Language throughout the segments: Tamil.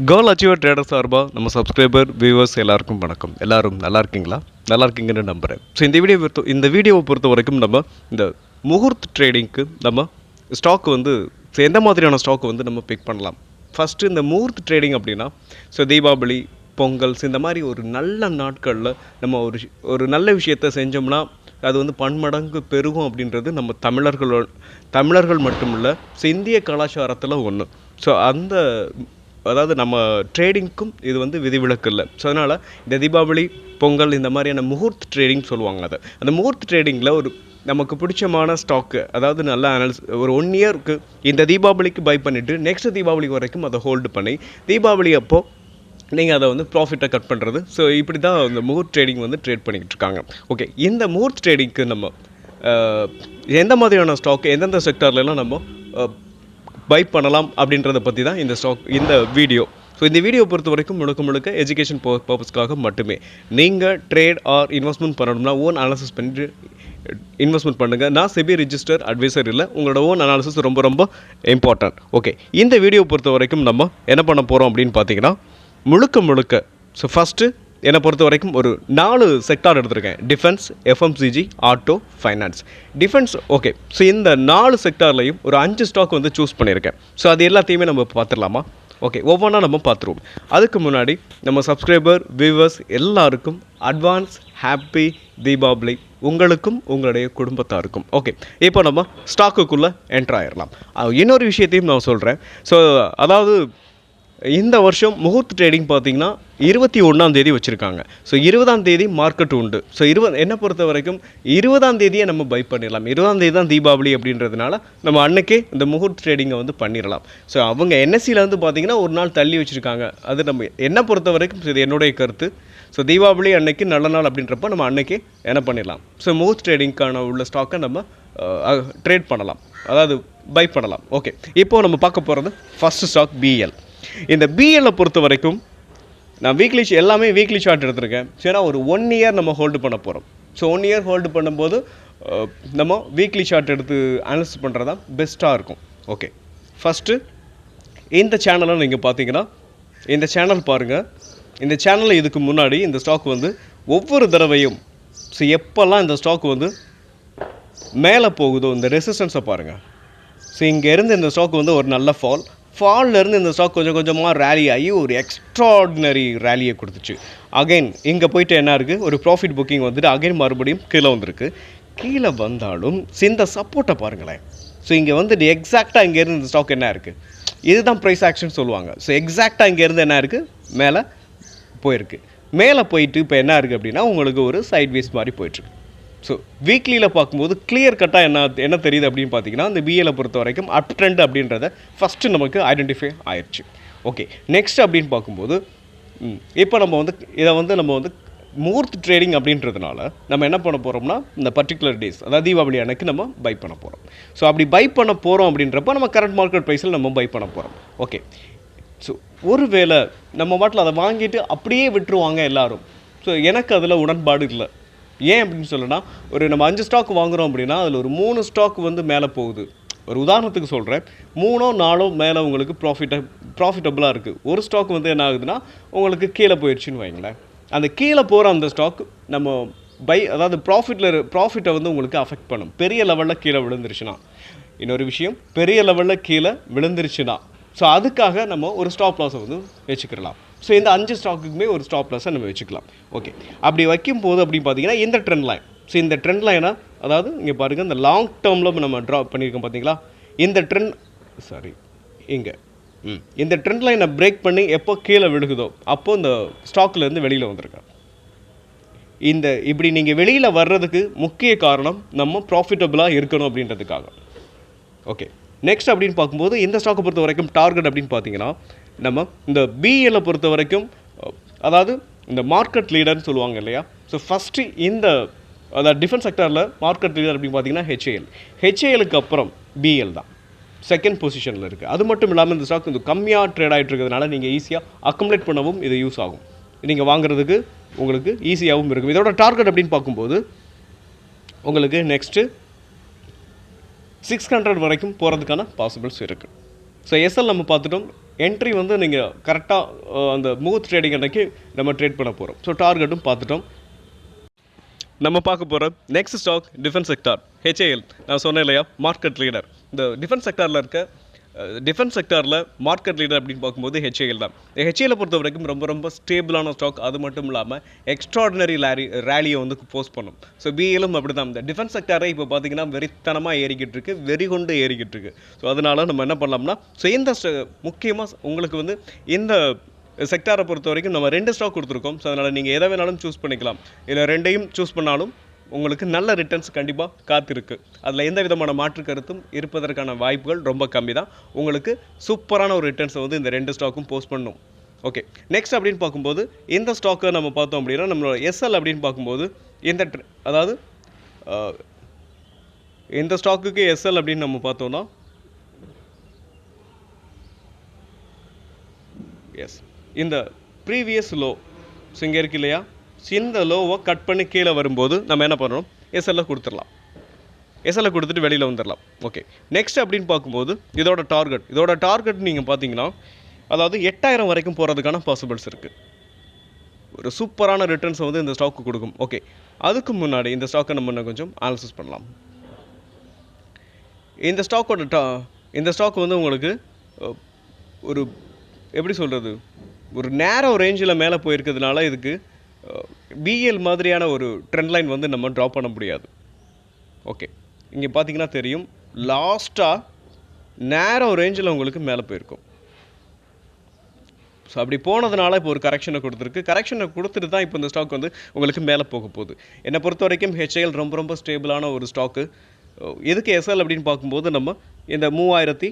கோல் அச்சீவர் ட்ரேடர் சார்பாக நம்ம சப்ஸ்கிரைபர் வியூவர்ஸ் எல்லாருக்கும் வணக்கம். எல்லாரும் நல்லா இருக்கீங்களா? நல்லா இருக்கீங்கன்னு நம்புகிறேன் ஸோ இந்த வீடியோ பொறுத்த இந்த வீடியோவை பொறுத்த வரைக்கும் நம்ம இந்த முகூர்த் ட்ரேடிங்க்கு நம்ம ஸ்டாக் வந்து எந்த மாதிரியான ஸ்டாக் வந்து நம்ம பிக் பண்ணலாம்? ஃபஸ்ட்டு இந்த முகூர்த் ட்ரேடிங் அப்படின்னா ஸோ தீபாவளி பொங்கல் இந்த மாதிரி ஒரு நல்ல நாட்களில் நம்ம ஒரு ஒரு நல்ல விஷயத்த செஞ்சோம்னா அது வந்து பன்மடங்கு பெருகும் அப்படின்றது நம்ம தமிழர்களோட தமிழர்கள் மட்டும் இல்லை ஸோ இந்திய கலாச்சாரத்தில் ஒன்று ஸோ அந்த அதாவது நம்ம ட்ரேடிங்க்கும் இது வந்து விதிவிலக்கு இல்லை. ஸோ அதனால் இந்த தீபாவளி பொங்கல் இந்த மாதிரியான முகூர்த் ட்ரேடிங் சொல்லுவாங்க அதை. அந்த முகூர்த் ட்ரேடிங்கில் ஒரு நமக்கு பிடிச்சமான ஸ்டாக்கு அதாவது நல்ல அனலிஸ் ஒரு ஒன் இயருக்கு இந்த தீபாவளிக்கு பை பண்ணிவிட்டு நெக்ஸ்ட் தீபாவளி வரைக்கும் அதை ஹோல்டு பண்ணி தீபாவளி அப்போது நீங்கள் அதை வந்து ப்ராஃபிட்டை கட் பண்ணுறது ஸோ இப்படி தான் இந்த முகூர்த் ட்ரேடிங் வந்து ட்ரேட் பண்ணிக்கிட்டு இருக்காங்க. ஓகே இந்த முகூர்த் ட்ரேடிங்க்கு நம்ம எந்த மாதிரியான ஸ்டாக் எந்தெந்த செக்டர்லலாம் நம்ம பை பண்ணலாம் அப்படின்றத பற்றி தான் இந்த ஸ்டாக் இந்த வீடியோ ஸோ இந்த வீடியோ பொறுத்த வரைக்கும் முழுக்க முழுக்க எஜுகேஷன் பர்பஸ்க்காக மட்டுமே. நீங்கள் ட்ரேட் ஆர் இன்வெஸ்ட்மெண்ட் பண்ணணும்னா ஓன் அனாலிசிஸ் பண்ணிட்டு இன்வெஸ்ட்மெண்ட் பண்ணுங்கள் நான் செபி ரிஜிஸ்டர் அட்வைசர் இல்லை. உங்களோட ஓன் அனாலிசிஸ் ரொம்ப ரொம்ப இம்பார்ட்டன்ட் ஓகே இந்த வீடியோ பொறுத்த வரைக்கும் நம்ம என்ன பண்ண போகிறோம் அப்படின்னு பார்த்தீங்கன்னா முழுக்க முழுக்க ஸோ ஃபஸ்ட்டு என்னை பொறுத்த வரைக்கும் ஒரு நாலு செக்டார் எடுத்திருக்கேன். Defence FMCG auto finance defence okay so இந்த நாலு செக்டார்லையும் ஒரு அஞ்சு ஸ்டாக் வந்து சூஸ் பண்ணியிருக்கேன். ஸோ அது எல்லாத்தையுமே நம்ம பார்த்துடலாமா? ஓகே ஒவ்வொன்றா நம்ம பார்த்துருவோம். அதுக்கு முன்னாடி நம்ம சப்ஸ்கிரைபர் வியூவர்ஸ் எல்லாருக்கும் அட்வான்ஸ் ஹாப்பி தீபாவளி உங்களுக்கும் உங்களுடைய குடும்பத்தாருக்கும். ஓகே இப்போ நம்ம ஸ்டாக்குக்குள்ளே என்ட்ரு ஆயிடலாம் இன்னொரு விஷயத்தையும் நான் சொல்கிறேன் ஸோ அதாவது இந்த வருஷம் முகூர்த்த ட்ரேடிங் பார்த்தீங்கன்னா இருபத்தி ஒன்றாம் தேதி வச்சுருக்காங்க. ஸோ இருபதாம் தேதி மார்க்கெட் உண்டு. ஸோ இருபது என்னை பொறுத்த வரைக்கும் இருபதாம் தேதியை நம்ம பை பண்ணிடலாம். இருபதாம் தேதி தான் தீபாவளி அப்படின்றதுனால நம்ம அன்னைக்கே இந்த முகூர்த்த ட்ரேடிங்கை வந்து பண்ணிடலாம். ஸோ அவங்க என்எஸ்சியில் வந்து பார்த்தீங்கன்னா ஒரு நாள் தள்ளி வச்சுருக்காங்க. அது நம்ம என்னை பொறுத்த வரைக்கும் இது என்னுடைய கருத்து. ஸோ தீபாவளி அன்னைக்கு நல்ல நாள் அப்படின்றப்ப நம்ம அன்னைக்கே என்ன பண்ணிடலாம். ஸோ முகூர்த்த ட்ரேடிங்க்கான உள்ள ஸ்டாக்கை நம்ம ட்ரேட் பண்ணலாம். அதாவது பை பண்ணலாம். ஓகே இப்போது நம்ம பார்க்க போகிறது ஃபஸ்ட்டு ஸ்டாக் பிஎல் இந்த பிஎல்லை பொறுத்த வரைக்கும் நான் வீக்லி எல்லாமே வீக்லி ஷார்ட் எடுத்திருக்கேன். சரி ஒரு ஒன் இயர் நம்ம ஹோல்டு பண்ண போகிறோம் ஸோ ஒன் இயர் ஹோல்டு பண்ணும்போது நம்ம வீக்லி ஷார்ட் எடுத்து அனலிஸ் பண்ணுறது தான் பெஸ்ட்டாக இருக்கும். ஓகே ஃபஸ்ட்டு இந்த சேனலை நீங்கள் பார்த்தீங்கன்னா இந்த சேனல் பாருங்கள் இந்த சேனலில் இதுக்கு முன்னாடி இந்த ஸ்டாக் வந்து ஒவ்வொரு தடவையும் ஸோ எப்போல்லாம் இந்த ஸ்டாக் வந்து மேலே போகுதோ இந்த ரெசிஸ்டன்ஸை பாருங்கள் ஸோ இங்கேருந்து இந்த ஸ்டாக் வந்து ஒரு நல்ல ஃபால் ஃபால்லேருந்து இந்த ஸ்டாக் கொஞ்சம் கொஞ்சமாக ரேலி ஆகி ஒரு எக்ஸ்ட்ராடினரி ரேலியை கொடுத்துச்சு. அகைன் இங்கே போயிட்டு என்ன இருக்குது ஒரு ப்ராஃபிட் புக்கிங் வந்துட்டு அகைன் மறுபடியும் கீழே வந்திருக்கு. கீழே வந்தாலும் இந்த சப்போர்ட்டை பாருங்களேன். ஸோ இங்கே வந்துட்டு எக்ஸாக்டாக இங்கேருந்து இந்த ஸ்டாக் என்ன இருக்குது இதுதான் ப்ரைஸ் ஆக்ஷன் சொல்லுவாங்க. ஸோ எக்ஸாக்டாக இங்கேருந்து என்ன இருக்குது மேலே போயிருக்கு. மேலே போயிட்டு இப்போ என்ன இருக்குது அப்படின்னா உங்களுக்கு ஒரு சைட்வேஸ் மாதிரி போயிட்டுருக்கு ஸோ வீக்லியில் பார்க்கும்போது கிளியர் கட்டாக என்ன என்ன தெரியுது அப்படின்னு பார்த்தீங்கன்னா இந்த பிஏல பொறுத்த வரைக்கும் அப் ட்ரெண்ட் அப்படின்றத ஃபஸ்ட்டு நமக்கு ஐடென்டிஃபை ஆயிடுச்சு ஓகே நெக்ஸ்ட் அப்படின்னு பார்க்கும்போது இப்போ நம்ம வந்து இதை வந்து நம்ம வந்து மூர்த் ட்ரேடிங் அப்படின்றதுனால நம்ம என்ன பண்ண போகிறோம்னா இந்த பர்டிகுலர் டேஸ் அதாவது தீபாவளி அன்னைக்கு நம்ம பை பண்ண போகிறோம் ஸோ அப்படி பை பண்ண போகிறோம் அப்படின்றப்ப நம்ம கரண்ட் மார்க்கெட் ப்ரைஸில் நம்ம பை பண்ண போகிறோம் ஓகே ஸோ ஒரு வேளை நம்ம பாட்டில் அதை வாங்கிட்டு அப்படியே விட்டுருவாங்க எல்லோரும். ஸோ எனக்கு அதில் உடன்பாடு இல்லை. ஏன் அப்படின்னு சொல்லனா ஒரு நம்ம அஞ்சு ஸ்டாக் வாங்குகிறோம் அப்படின்னா அதில் ஒரு மூணு ஸ்டாக் வந்து மேலே போகுது. ஒரு உதாரணத்துக்கு சொல்கிறேன் மூணோ நாலோ மேலே உங்களுக்கு ப்ராஃபிட்ட ப்ராஃபிட்டபுளாக இருக்குது ஒரு ஸ்டாக் வந்து என்ன ஆகுதுன்னா உங்களுக்கு கீழே போயிடுச்சுன்னு வைங்களேன். அந்த கீழே போகிற அந்த ஸ்டாக் நம்ம பை அதாவது ப்ராஃபிட்டில் ப்ராஃபிட்டை வந்து உங்களுக்கு அஃபெக்ட் பண்ணும். பெரிய லெவலில் கீழே விழுந்துருச்சுன்னா. இன்னொரு விஷயம் பெரிய லெவலில் கீழே விழுந்துருச்சுன்னா. ஸோ அதுக்காக நம்ம ஒரு ஸ்டாப் லாஸை வந்து வச்சுக்கிடலாம். ஸோ இந்த அஞ்சு ஸ்டாக்குக்குமே ஒரு ஸ்டாப் லாஸை நம்ம வச்சுக்கலாம். ஓகே அப்படி வைக்கும் போது அப்படின்னு பார்த்தீங்கன்னா இந்த ட்ரெண்ட் லைன் ஸோ இந்த ட்ரெண்ட் லைனை அதாவது இங்கே பாருங்கள் இந்த லாங் டேர்மில் நம்ம ட்ரா பண்ணியிருக்கோம் பார்த்தீங்களா? இந்த ட்ரெண்ட் சாரி இங்கே. ம். இந்த ட்ரெண்ட் லைனை பிரேக் பண்ணி எப்போ கீழே விழுகுதோ அப்போது இந்த ஸ்டாக்லேருந்து வெளியில் வந்திருக்கேன் இந்த இப்படி நீங்கள் வெளியில் வர்றதுக்கு முக்கிய காரணம் நம்ம ப்ராஃபிட்டபுளாக இருக்கணும் அப்படின்றதுக்காக. ஓகே நெக்ஸ்ட் அப்படின்னு பார்க்கும்போது இந்த ஸ்டாக்கை பொறுத்த வரைக்கும் டார்கெட் அப்படின்னு பார்த்தீங்கன்னா நம்ம இந்த பிஎல்லை பொறுத்த வரைக்கும் அதாவது இந்த மார்க்கெட் லீடர்னு சொல்லுவாங்க இல்லையா? ஸோ ஃபஸ்ட்டு இந்த அதாவது டிஃபென்ஸ் செக்டரில் மார்க்கெட் லீடர் அப்படின்னு பார்த்தீங்கன்னா ஹெச்ஏஎல் ஹெச்ஏஎலுக்கு அப்புறம் பிஎல் தான். செகண்ட் பொசிஷனில் இருக்குது அது மட்டும் இல்லாமல் இந்த ஸ்டாக் கொஞ்சம் கம்மியாக ட்ரேட் ஆகிட்டு இருக்கிறதுனால நீங்கள் ஈஸியாக அக்குமுலேட் பண்ணவும் இது யூஸ் ஆகும். நீங்கள் வாங்குறதுக்கு உங்களுக்கு ஈஸியாகவும் இருக்கும். இதோட டார்கெட் அப்படின்னு பார்க்கும்போது உங்களுக்கு நெக்ஸ்ட்டு சிக்ஸ் ஹண்ட்ரட் வரைக்கும் போகிறதுக்கான பாசிபிள்ஸ் இருக்குது ஸோ எஸ்எல் நம்ம பார்த்துட்டோம். என்ட்ரி வந்து நீங்கள் கரெக்டாக அந்த முகூர்த் ட்ரேடிங் அன்னைக்கு நம்ம ட்ரேட் பண்ண போகிறோம் ஸோ டார்கெட்டும் பார்த்துட்டோம். நம்ம பார்க்க போகிற next stock defence sector HAL நான் சொன்னேன் இல்லையா மார்க்கெட் லீடர் இந்த டிஃபென்ஸ் செக்டாரில் இருக்க டிஃபென்ஸ் செக்டாரில் மார்க்கெட் லீடர் அப்படின்னு பார்க்கும்போது ஹெச்ஏஎல் தான். ஹெச்ஏஎல் பொறுத்த வரைக்கும் ரொம்ப ரொம்ப ஸ்டேபிளான ஸ்டாக் அது மட்டும் இல்லாமல் எக்ஸ்ட்ராடினரி லேரி ரேலியை வந்து போஸ்ட் பண்ணும். ஸோ பிஏலும் அப்படி தான் இந்த டிஃபென்ஸ் செக்டாரை இப்போ பார்த்தீங்கன்னா வெறித்தனமாக ஏறிக்கிட்டு இருக்கு வெறி கொண்டு ஏறிக்கிட்டு இருக்கு. ஸோ அதனால நம்ம என்ன பண்ணலாம்னா ஸோ இந்த முக்கியமாக உங்களுக்கு வந்து இந்த செக்டாரை பொறுத்த வரைக்கும் நம்ம ரெண்டு ஸ்டாக் கொடுத்துருக்கோம். ஸோ அதனால் நீங்கள் எதை வேணாலும் சூஸ் பண்ணிக்கலாம். இல்லை ரெண்டையும் சூஸ் பண்ணாலும் உங்களுக்கு நல்ல ரிட்டர்ன்ஸ் கண்டிப்பாக காத்திருக்கு. அதில் எந்த விதமான மாற்று கருத்தும் இருப்பதற்கான வாய்ப்புகள் ரொம்ப கம்மி தான் உங்களுக்கு சூப்பரான ஒரு ரிட்டர்ன்ஸை வந்து இந்த ரெண்டு ஸ்டாக்கும் போஸ்ட் பண்ணும். ஓகே நெக்ஸ்ட் அப்படின்னு பார்க்கும்போது இந்த ஸ்டாக்கை நம்ம பார்த்தோம் அப்படின்னா நம்மளோட எஸ்எல் அப்படின்னு பார்க்கும்போது இந்த அதாவது எந்த இந்த ஸ்டாக்குக்கு எஸ்எல் அப்படின்னு நம்ம பார்த்தோம்னா எஸ் இந்த ப்ரீவியஸ் லோ ஸோ இங்கே இருக்கு இல்லையா? இந்த லோவை கட் பண்ணி கீழே வரும்போது நம்ம என்ன பண்ணணும்? எஸ்எல்ல கொடுத்துடலாம். எஸ்எல்ல கொடுத்துட்டு வெளியில் வந்துடலாம். ஓகே நெக்ஸ்ட் அப்படின்னு பார்க்கும்போது இதோட டார்கெட் இதோட டார்கெட் நீங்கள் பார்த்தீங்கன்னா அதாவது எட்டாயிரம் வரைக்கும் போகிறதுக்கான பாசிபிள்ஸ் இருக்குது ஒரு சூப்பரான ரிட்டர்ன்ஸை வந்து இந்த ஸ்டாக்கு கொடுக்கும். ஓகே அதுக்கு முன்னாடி இந்த ஸ்டாக்கை நம்ம இன்னும் கொஞ்சம் அனாலிசிஸ் பண்ணலாம். இந்த ஸ்டாக்கோட டா இந்த ஸ்டாக் வந்து உங்களுக்கு ஒரு எப்படி சொல்கிறது ஒரு நேரோ ரேஞ்சில் மேலே போயிருக்கிறதுனால இதுக்கு பிஎல் மாதிரியான ஒரு ட்ரெண்ட் லைன் வந்து நம்ம ட்ரா பண்ண முடியாது. ஓகே இங்கே பார்த்தீங்கன்னா தெரியும் லாஸ்ட்டாக நேரோ ரேஞ்சில் உங்களுக்கு மேலே போயிருக்கும். ஸோ அப்படி போனதுனால இப்போ ஒரு கரெக்ஷனை கொடுத்துருக்கு. கரெக்ஷனை கொடுத்துட்டு தான் இப்போ இந்த ஸ்டாக் வந்து உங்களுக்கு மேலே போக போகுது. என்னை பொறுத்த வரைக்கும் ஹெச்ஐஎல் ரொம்ப ரொம்ப ஸ்டேபிளான ஒரு ஸ்டாக்கு எதுக்கு எஸ்எல் அப்படின்னு பார்க்கும்போது நம்ம இந்த மூவாயிரத்தி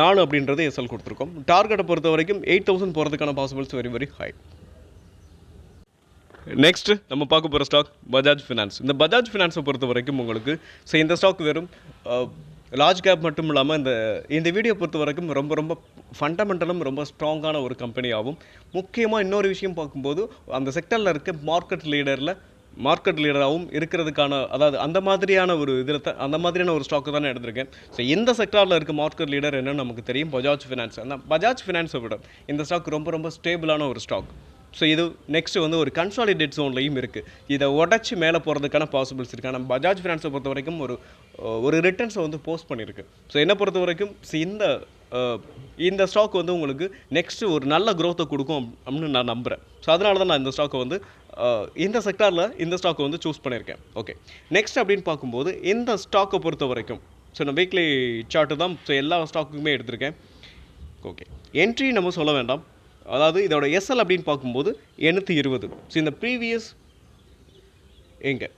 நாலு அப்படின்றது எஸ்எல் கொடுத்துருக்கோம். டார்கெட்டை பொறுத்த வரைக்கும் எயிட் தௌசண்ட் போகிறதுக்கான possibles very very high next நம்ம பார்க்க போகிற ஸ்டாக் பஜாஜ் ஃபினான்ஸ் இந்த பஜாஜ் ஃபினான்ஸை பொறுத்த வரைக்கும் உங்களுக்கு ஸோ இந்த ஸ்டாக் வெறும் லார்ஜ் கேப் மட்டும் இல்லாமல் இந்த இந்த வீடியோ பொறுத்த வரைக்கும் ரொம்ப ரொம்ப ஃபண்டமெண்டலும் ரொம்ப ஸ்ட்ராங்கான ஒரு கம்பெனியாகும் முக்கியமாக இன்னொரு விஷயம் பார்க்கும்போது அந்த செக்டரில் இருக்க மார்க்கெட் லீடரில் மார்க்கெட் லீடராகவும் இருக்கிறதுக்கான அதாவது அந்த மாதிரியான ஒரு இதில் தான் அந்த மாதிரியான ஒரு ஸ்டாக்கு தான் எடுத்திருக்கேன். ஸோ இந்த செக்டாரில் இருக்க மார்க்கெட் லீடர் என்னன்னு நமக்கு தெரியும் பஜாஜ் ஃபினான்ஸ் அந்த பஜாஜ் ஃபினான்ஸை விட இந்த ஸ்டாக் ரொம்ப ரொம்ப ஸ்டேபிளான ஒரு ஸ்டாக் ஸோ இது நெக்ஸ்ட் வந்து ஒரு கன்சாலிடேட் ஜோன்லையும் இருக்குது இதை உடச்சி மேலே போகிறதுக்கான பாசிபிள்ஸ் இருக்குது ஆனால் பஜாஜ் ஃபினான்ஸை பொறுத்த வரைக்கும் ஒரு ஒரு ரிட்டர்ன்ஸை வந்து போஸ்ட் பண்ணியிருக்கு. ஸோ என்னை பொறுத்த வரைக்கும் இந்த இந்த ஸ்டாக் வந்து உங்களுக்கு நெக்ஸ்ட்டு ஒரு நல்ல க்ரோத்தை கொடுக்கும் அப்படின்னு நான் நம்புகிறேன் ஸோ அதனால தான் நான் இந்த ஸ்டாக்கை வந்து இந்த செக்டாரில் இந்த ஸ்டாக்கை வந்து சூஸ் பண்ணியிருக்கேன். ஓகே நெக்ஸ்ட் அப்படின்னு பார்க்கும்போது இந்த ஸ்டாக்கை பொறுத்த வரைக்கும் ஸோ நான் வீக்லி சார்ட்டு தான் ஸோ எல்லா ஸ்டாக்குக்குமே எடுத்திருக்கேன். ஓகே என்ட்ரி நம்ம சொல்ல வேண்டாம். அதாவது இதோட எஸ்எல் அப்படின்னு பார்க்கும்போது எண்ணூற்றி இருபது. ஸோ இந்த ப்ரீவியஸ் எங்கே?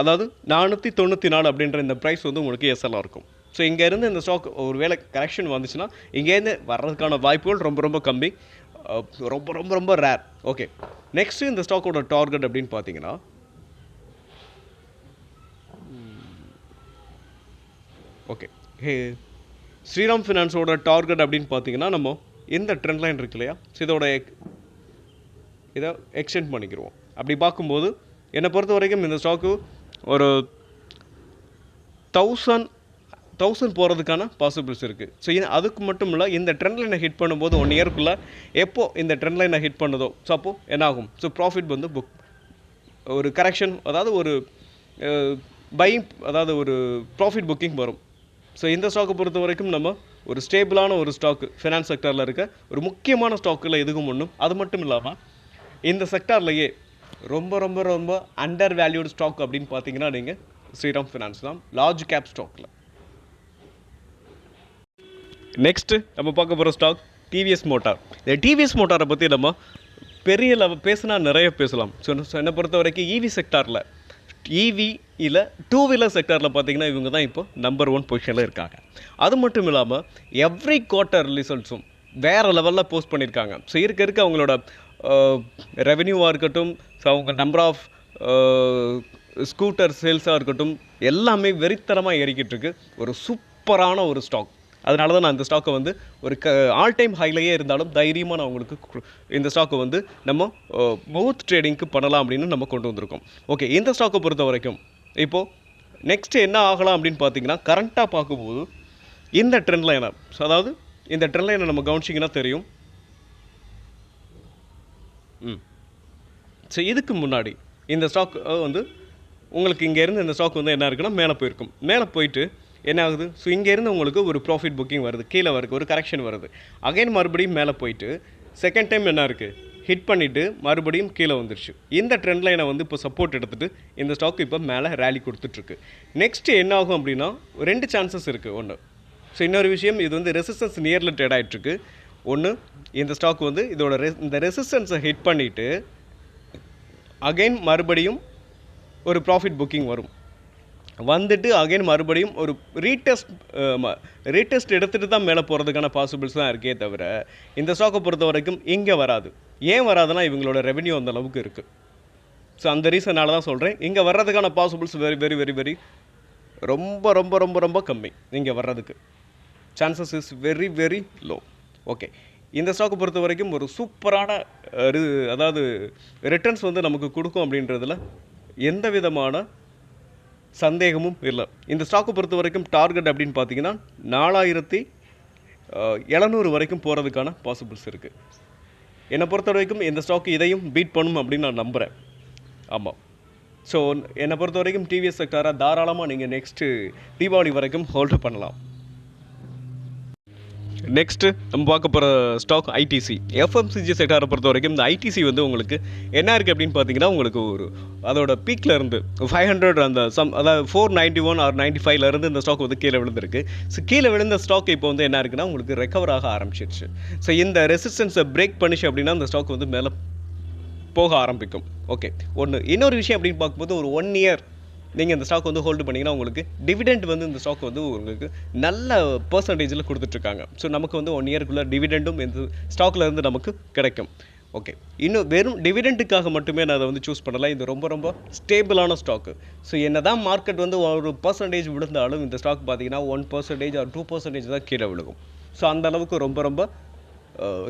அதாவது நானூற்றி தொண்ணூற்றி நாலு அப்படின்ற இந்த ப்ரைஸ் வந்து உங்களுக்கு எஸ்எல்லாக இருக்கும். ஸோ இங்கேருந்து இந்த ஸ்டாக் ஒரு வேளை கரெக்ஷன் வந்துச்சுன்னா இங்கேருந்து வர்றதுக்கான வாய்ப்புகள் ரொம்ப ரொம்ப கம்மி. ரொம்ப ரொம்ப ரொம்ப ரேர் ஓகே நெக்ஸ்ட்டு இந்த ஸ்டாக்கோட டார்கெட் அப்படின்னு பார்த்தீங்கன்னா ஓகே ஹே ஸ்ரீராம் ஃபினான்ஸோட டார்கெட் அப்படின்னு பார்த்தீங்கன்னா நம்ம இந்த ட்ரெண்ட் லைன் இருக்கு இல்லையா? ஸோ இதோட எக்- இதை எக்ஸ்டெண்ட் பண்ணிக்கிருவோம். அப்படி பார்க்கும்போது என்னை பொறுத்த வரைக்கும் இந்த ஸ்டாக்கு ஒரு தௌசண்ட் தௌசண்ட் போகிறதுக்கான பாசிபிள்ஸ் இருக்குது ஸோ இது அதுக்கு மட்டும் இல்லை இந்த ட்ரெண்ட் லைனை ஹிட் பண்ணும்போது ஒன் இயர்க்குள்ளே எப்போ இந்த ட்ரெண்ட் லைனை ஹிட் பண்ணுதோ ஸோ அப்போது என்ன ஆகும் ஸோ ப்ராஃபிட் வந்து புக் ஒரு கரெக்ஷன் அதாவது ஒரு பையிங் அதாவது ஒரு ப்ராஃபிட் புக்கிங் வரும். ஸோ இந்த ஸ்டாக்கை பொறுத்த வரைக்கும் நம்ம ஒரு ஸ்டேபிளான ஒரு ஸ்டாக்கு ஃபினான்ஸ் செக்டரில் இருக்க ஒரு முக்கியமான ஸ்டாக்கில் எதுக்கும் ஒன்றும் அது மட்டும் இல்லாமல் இந்த செக்டார்லையே ரொம்ப ரொம்ப ரொம்ப அண்டர் வேல்யூடு ஸ்டாக் அப்படின்னு பார்த்தீங்கன்னா நீங்கள் ஸ்ரீராம் ஃபினான்ஸ் தான் லார்ஜ் கேப் ஸ்டாக்கில் நெக்ஸ்ட்டு நம்ம பார்க்க போகிற ஸ்டாக் டிவிஎஸ் மோட்டார் இந்த டிவிஎஸ் மோட்டாரை பற்றி நம்ம பெரிய லெவல் பேசினா நிறைய பேசலாம். ஸோ ஸோ என்னை பொறுத்த வரைக்கும் இவி செக்டாரில் ஈவி இல்லை டூ வீலர் செக்டாரில் பார்த்தீங்கன்னா இவங்க தான் இப்போ நம்பர் ஒன் பொசிஷனில் இருக்காங்க. அது மட்டும் இல்லாமல் எவ்ரி குவார்ட்டர் ரிசல்ட்ஸும் வேறு லெவலில் போஸ்ட் பண்ணியிருக்காங்க ஸோ இருக்க இருக்க அவங்களோட ரெவென்யூவாக இருக்கட்டும் ஸோ அவங்க நம்பர் ஆஃப் ஸ்கூட்டர் சேல்ஸாக இருக்கட்டும் எல்லாமே வெறித்தனமாக ஏறிக்கிட்டு இருக்கு. ஒரு சூப்பரான ஒரு ஸ்டாக் அதனால தான் நான் இந்த ஸ்டாக்கை வந்து ஒரு க ஆல் டைம் ஹைலையே இருந்தாலும் தைரியமாக நான் உங்களுக்கு கு- இந்த ஸ்டாக்கை வந்து நம்ம மவுத் ட்ரேடிங்க்கு பண்ணலாம் அப்படின்னு நம்ம கொண்டு வந்திருக்கோம். ஓகே இந்த ஸ்டாக்கை பொறுத்த வரைக்கும் இப்போது நெக்ஸ்ட் என்ன ஆகலாம் அப்படின்னு பார்த்தீங்கன்னா கரண்ட்டாக பார்க்கும்போது இந்த ட்ரெண்ட் லைனை அதாவது இந்த ட்ரெண்ட் லைனை நம்ம கவனிச்சிங்கன்னா தெரியும். ம். ஸோ இதுக்கு முன்னாடி இந்த ஸ்டாக் வந்து உங்களுக்கு இங்கேருந்து இந்த ஸ்டாக் வந்து என்ன இருக்குன்னா மேலே போயிருக்கும். மேலே போயிட்டு என்ன ஆகுது ஸோ இங்கேருந்து உங்களுக்கு ஒரு ப்ராஃபிட் புக்கிங் வருது. கீழே வருது ஒரு கரெக்ஷன் வருது. அகைன் மறுபடியும் மேலே போயிட்டு செகண்ட் டைம் என்ன இருக்குது ஹிட் பண்ணிவிட்டு மறுபடியும் கீழே வந்துருச்சு. இந்த ட்ரெண்ட் லைனை வந்து இப்போ சப்போர்ட் எடுத்துகிட்டு இந்த ஸ்டாக் இப்போ மேலே ரேலி கொடுத்துட்ருக்கு. நெக்ஸ்ட் என்ன ஆகும் அப்படின்னா ரெண்டு சான்சஸ் இருக்குது ஒன்று ஸோ இன்னொரு விஷயம் இது வந்து ரெசிஸ்டன்ஸ் நியரில் ட்ரேட் ஆகிட்டுருக்கு ஒன்று இந்த ஸ்டாக் வந்து இதோட ரெ இந்த ரெசிஸ்டன்ஸை ஹிட் பண்ணிவிட்டு அகைன் மறுபடியும் ஒரு ப்ராஃபிட் புக்கிங் வரும். வந்துட்டு அகைன் மறுபடியும் ஒரு ரீடெஸ்ட் ரீடெஸ்ட் எடுத்துகிட்டு தான் மேலே போகிறதுக்கான பாசிபிள்ஸ் தான் இருக்கே தவிர இந்த ஸ்டாக்கை பொறுத்த வரைக்கும் இங்கே வராது. ஏன் வராதுன்னா இவங்களோட ரெவென்யூ அந்த அளவுக்கு இருக்குது ஸோ அந்த ரீசனால் தான் சொல்கிறேன் இங்கே வர்றதுக்கான possibles very very very very ரொம்ப ரொம்ப ரொம்ப ரொம்ப கம்மி இங்கே வர்றதுக்கு. Chances is very very low okay இந்த ஸ்டாக்கை பொறுத்த வரைக்கும் ஒரு சூப்பரான அதாவது ரிட்டர்ன்ஸ் வந்து நமக்கு கொடுக்கும் அப்படின்றதுல எந்த விதமான சந்தேகமும் இல்லை. இந்த ஸ்டாக்கை பொறுத்த வரைக்கும் டார்கெட் அப்படின்னு பார்த்தீங்கன்னா நாலாயிரத்தி எழுநூறு வரைக்கும் போகிறதுக்கான பாசிபிள்ஸ் இருக்குது என்னை பொறுத்த வரைக்கும் இந்த ஸ்டாக்கு இதையும் பீட் பண்ணும் அப்படின்னு நான் நம்புகிறேன் ஆமாம் ஸோ என்னை பொறுத்த வரைக்கும் டிவிஎஸ் செக்டாராக தாராளமாக நீங்கள் நெக்ஸ்ட்டு தீபாவளி வரைக்கும் ஹோல்டு பண்ணலாம். நெக்ஸ்ட்டு நம்ம பார்க்க போகிற ஸ்டாக் ஐடிசி எஃப்எம்சிஜி செக்டாரை பொறுத்த வரைக்கும் இந்த ஐடிசி வந்து உங்களுக்கு என்ன இருக்குது அப்படின்னு பார்த்தீங்கன்னா உங்களுக்கு ஒரு அதோட பீக்கில் இருந்து ஃபைவ் ஹண்ட்ரட் அந்த சம் அதாவது four ninety one or ninety ஃபைவ்லேருந்து இந்த ஸ்டாக் வந்து கீழே விழுந்திருக்கு. ஸோ கீழே விழுந்த ஸ்டாக் இப்போ வந்து என்ன இருக்குன்னா உங்களுக்கு ரெக்கவர் ஆக ஆரம்பிச்சிருச்சு. ஸோ இந்த ரெசிஸ்டன்ஸை பிரேக் பண்ணிச்சு அப்படின்னா இந்த ஸ்டாக் வந்து மேலே போக ஆரம்பிக்கும். ஓகே ஒன்று இன்னொரு விஷயம் அப்படின்னு பார்க்கும்போது ஒரு ஒன் இயர் நீங்கள் இந்த ஸ்டாக் வந்து ஹோல்டு பண்ணிங்கன்னா உங்களுக்கு டிவிடெண்ட் வந்து இந்த ஸ்டாக் வந்து உங்களுக்கு நல்ல பர்சன்டேஜில் கொடுத்துட்ருக்காங்க. ஸோ நமக்கு வந்து ஒன் இயர்க்குள்ளே டிவிடெண்டும் இந்த ஸ்டாக்கில் இருந்து நமக்கு கிடைக்கும். ஓகே இன்னும் வெறும் டிவிடெண்ட்டுக்காக மட்டுமே நான் அதை வந்து சூஸ் பண்ணலாம் இது ரொம்ப ரொம்ப ஸ்டேபிளான ஸ்டாக்கு ஸோ என்ன தான் மார்க்கெட் வந்து ஒரு பர்சன்டேஜ் விழுந்தாலும் இந்த ஸ்டாக் பார்த்தீங்கன்னா one percentage or two percentage தான் கீழே விழுகும். ஸோ அந்த அளவுக்கு ரொம்ப ரொம்ப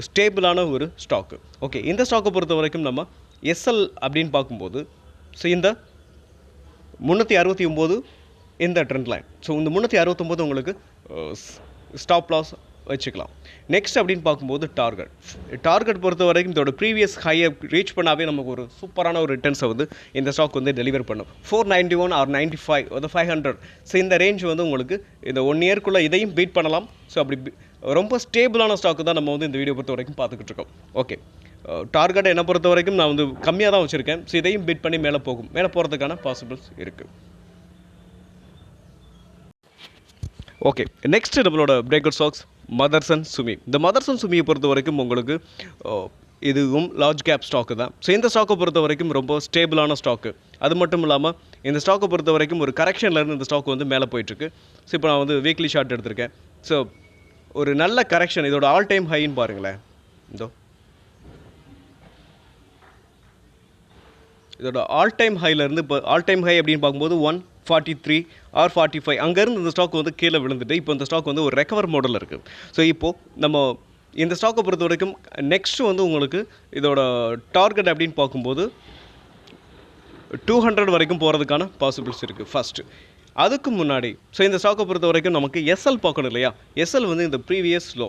ஸ்டேபிளான ஒரு ஸ்டாக்கு ஓகே இந்த ஸ்டாக்கை பொறுத்த வரைக்கும் நம்ம எஸ்எல் அப்படின்னு பார்க்கும்போது ஸோ இந்த முந்நூற்றி அறுபத்தி ஒம்பது இந்த ட்ரெண்ட் லைன் ஸோ இந்த முந்நூற்றி அறுபத்தொம்போது உங்களுக்கு uh, ஸ்டாப் லாஸ் வச்சுக்கலாம். நெக்ஸ்ட் அப்படின்னு பார்க்கும்போது டார்கெட் டார்கெட் பொறுத்த வரைக்கும் இதோட ப்ரீவியஸ் ஹையை ரீச் பண்ணாவே நமக்கு ஒரு சூப்பரான ஒரு ரிட்டர்ன்ஸை வந்து இந்த ஸ்டாக் வந்து டெலிவர் பண்ணும். Four ninety one or ninety five வந்து ஃபைவ் ஹண்ட்ரட் ஸோ இந்த ரேஞ்ச் வந்து உங்களுக்கு இந்த ஒன் இயர்க்குள்ளே இதையும் பீட் பண்ணலாம். ஸோ அப்படி ரொம்ப ஸ்டேபிளான ஸ்டாக்கு தான் நம்ம வந்து இந்த வீடியோ பொறுத்த வரைக்கும் பார்த்துக்கிட்டு இருக்கோம். ஓகே டார்கெட்டை என்னை பொறுத்த வரைக்கும் நான் வந்து கம்மியாக தான் வச்சுருக்கேன். ஸோ இதையும் பீட் பண்ணி மேலே போகும். மேலே போகிறதுக்கான பாசிபிள்ஸ் இருக்குது ஓகே நெக்ஸ்ட் நம்மளோட பிரேக்கர் ஸ்டாக்ஸ் மதர்சன் சுமி இந்த மதர்சன் சுமியை பொறுத்த வரைக்கும் உங்களுக்கு இதுவும் லார்ஜ் கேப் ஸ்டாக்கு தான். ஸோ இந்த ஸ்டாக்கை பொறுத்த வரைக்கும் ரொம்ப ஸ்டேபிளான ஸ்டாக்கு அது மட்டும் இல்லாமல் இந்த ஸ்டாக்கை பொறுத்த வரைக்கும் ஒரு கரெக்ஷன்லேருந்து இருந்து இந்த ஸ்டாக் வந்து மேலே போயிட்டுருக்கு. ஸோ இப்போ நான் வந்து வீக்லி ஷார்ட் எடுத்திருக்கேன். ஸோ ஒரு நல்ல கரெக்ஷன் இதோட ஆல் டைம் ஹைன்னு பாருங்களேன். இதோ. இதோட ஆல் டைம் ஹைலேருந்து இப்போ ஆல் டைம் ஹை அப்படின்னு பார்க்கும்போது one forty three or forty five அங்கேருந்து இந்த ஸ்டாக் வந்து கீழே விழுந்துட்டு இப்போ இந்த ஸ்டாக் வந்து ஒரு ரெக்கவர் மாடலில் இருக்குது ஸோ இப்போது நம்ம இந்த ஸ்டாக்கை பொறுத்த வரைக்கும் நெக்ஸ்ட் வந்து உங்களுக்கு இதோட டார்கெட் அப்படின்னு பார்க்கும்போது டூ ஹண்ட்ரட் வரைக்கும் போகிறதுக்கான பாசிபிள்ஸ் இருக்குது ஃபஸ்ட்டு அதுக்கு முன்னாடி ஸோ இந்த ஸ்டாக்கை பொறுத்த வரைக்கும் நமக்கு எஸ்எல் பார்க்கணும் இல்லையா? எஸ்எல் வந்து இந்த ப்ரீவியஸ் லோ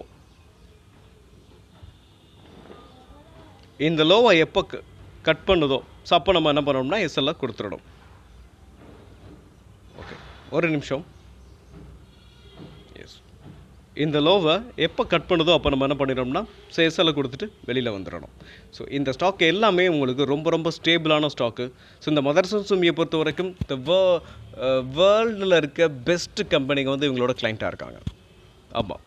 இந்த லோவை எப்போ கட் பண்ணுதோ ஸோ அப்போ நம்ம என்ன பண்ணோம்னா எஸ்எல்ஆர் கொடுத்துடணும். ஓகே ஒரு நிமிஷம். எஸ் இந்த லோவை எப்போ கட் பண்ணுதோ அப்போ நம்ம என்ன பண்ணிடோம்னா ஸோ எஸ்எல்ல கொடுத்துட்டு வெளியில் வந்துடணும். ஸோ இந்த ஸ்டாக் எல்லாமே உங்களுக்கு ரொம்ப ரொம்ப ஸ்டேபிளான ஸ்டாக்கு ஸோ இந்த மதர்சன் சுமியை பொறுத்த வரைக்கும் இந்த வேர்ல்டில் uh, இருக்க பெஸ்ட் கம்பெனிங்க வந்து இவங்களோட கிளைண்ட்டாக இருக்காங்க. ஆமாம்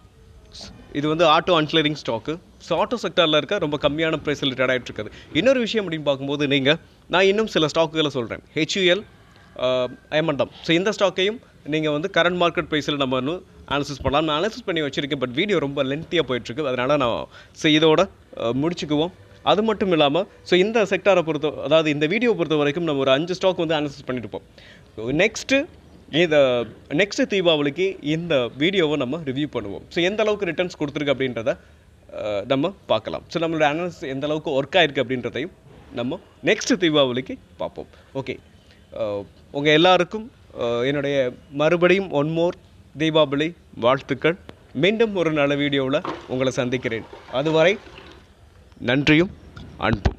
இது வந்து auto ancillary stock so auto செக்டரில் இருக்க ரொம்ப கம்மியான ப்ரைஸில் ரிட்டர்ட் ஆகிட்டு இருக்குது. இன்னொரு விஷயம் அப்படின்னு பார்க்கும்போது நீங்கள் நான் இன்னும் சில ஸ்டாக்குகளை சொல்கிறேன் ஹெச்யூஎல் ஐமண்டம் ஸோ இந்த ஸ்டாக்கையும் நீங்கள் வந்து கரண்ட் மார்க்கெட் ப்ரைஸில் நம்ம இன்னும் அனாலிசிஸ் பண்ணலாம். நான் அனாலிசிஸ் பண்ணி வச்சுருக்கேன் பட் வீடியோ ரொம்ப லென்த்தியாக போயிட்டுருக்கு அதனால் நான் ஸோ இதோட முடிச்சுக்குவோம். அது மட்டும் இல்லாமல் ஸோ இந்த செக்டாரை பொறுத்த அதாவது இந்த வீடியோ பொறுத்த வரைக்கும் நம்ம ஒரு அஞ்சு ஸ்டாக் வந்து அனாலிசிஸ் பண்ணியிருப்போம் நெக்ஸ்ட்டு இதை நெக்ஸ்ட் தீபாவளிக்கு இந்த வீடியோவை நம்ம ரிவ்யூ பண்ணுவோம். ஸோ எந்த அளவுக்கு ரிட்டர்ன்ஸ் கொடுத்துருக்கு அப்படின்றத நம்ம பார்க்கலாம். ஸோ நம்மளோட அனாலிசிஸ் எந்த அளவுக்கு ஒர்க் ஆயிருக்கு அப்படின்றதையும் நம்ம நெக்ஸ்ட் தீபாவளிக்கு பார்ப்போம். ஓகே உங்கள் எல்லாருக்கும் என்னுடைய மறுபடியும் ஒன் மோர் தீபாவளி வாழ்த்துக்கள். மீண்டும் ஒரு நல்ல வீடியோவில் உங்களை சந்திக்கிறேன். அதுவரை நன்றியும் அன்பும்.